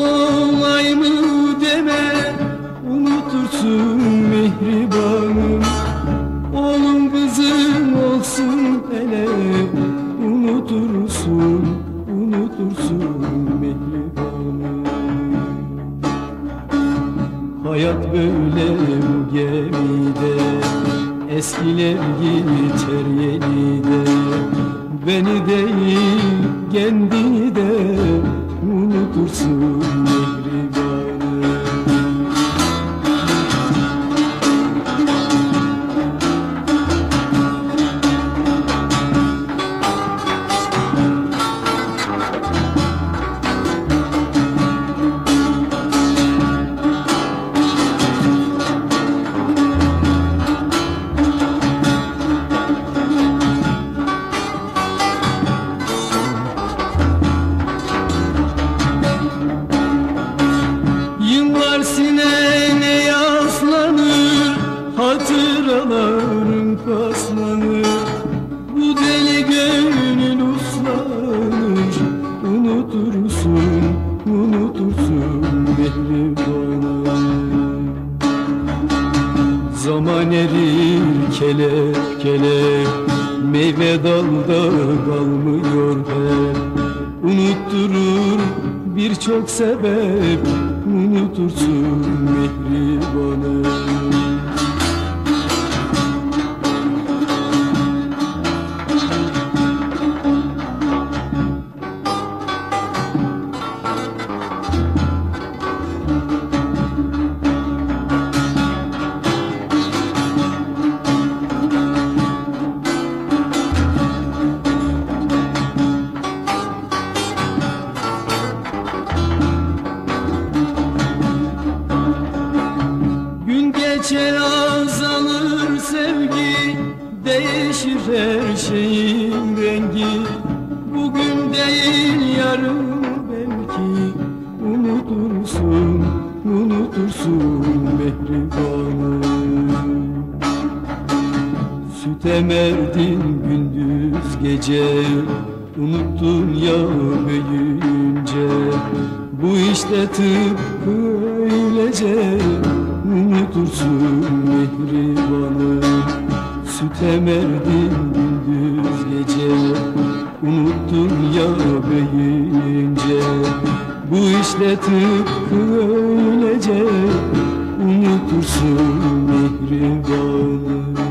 olayım deme Unutursun mehribanım Oğlum kızım olsun hele Unutursun, unutursun mehribanım Hayat böyle bu gemide Eskiler geçer yenide. Beni değil kendini de Unutursun mehribanım kelek kelek Meyve dalda kalmıyor hep. Unutturur birçok sebep Unutursun mehribanım Geçer azalır sevgi Değişir her şeyin rengi. Bugün değil yarın belki Unutursun, unutursun mehribanım Süt emerdin gündüz gece Unuttun ya büyüyünce. Bu işte tıpkı öylece Unutursun mehribanım Süt emerdin gündüz gece. Unuttun ya büyüyünce Bu işte tıpkı öylece. Unutursun mehribanım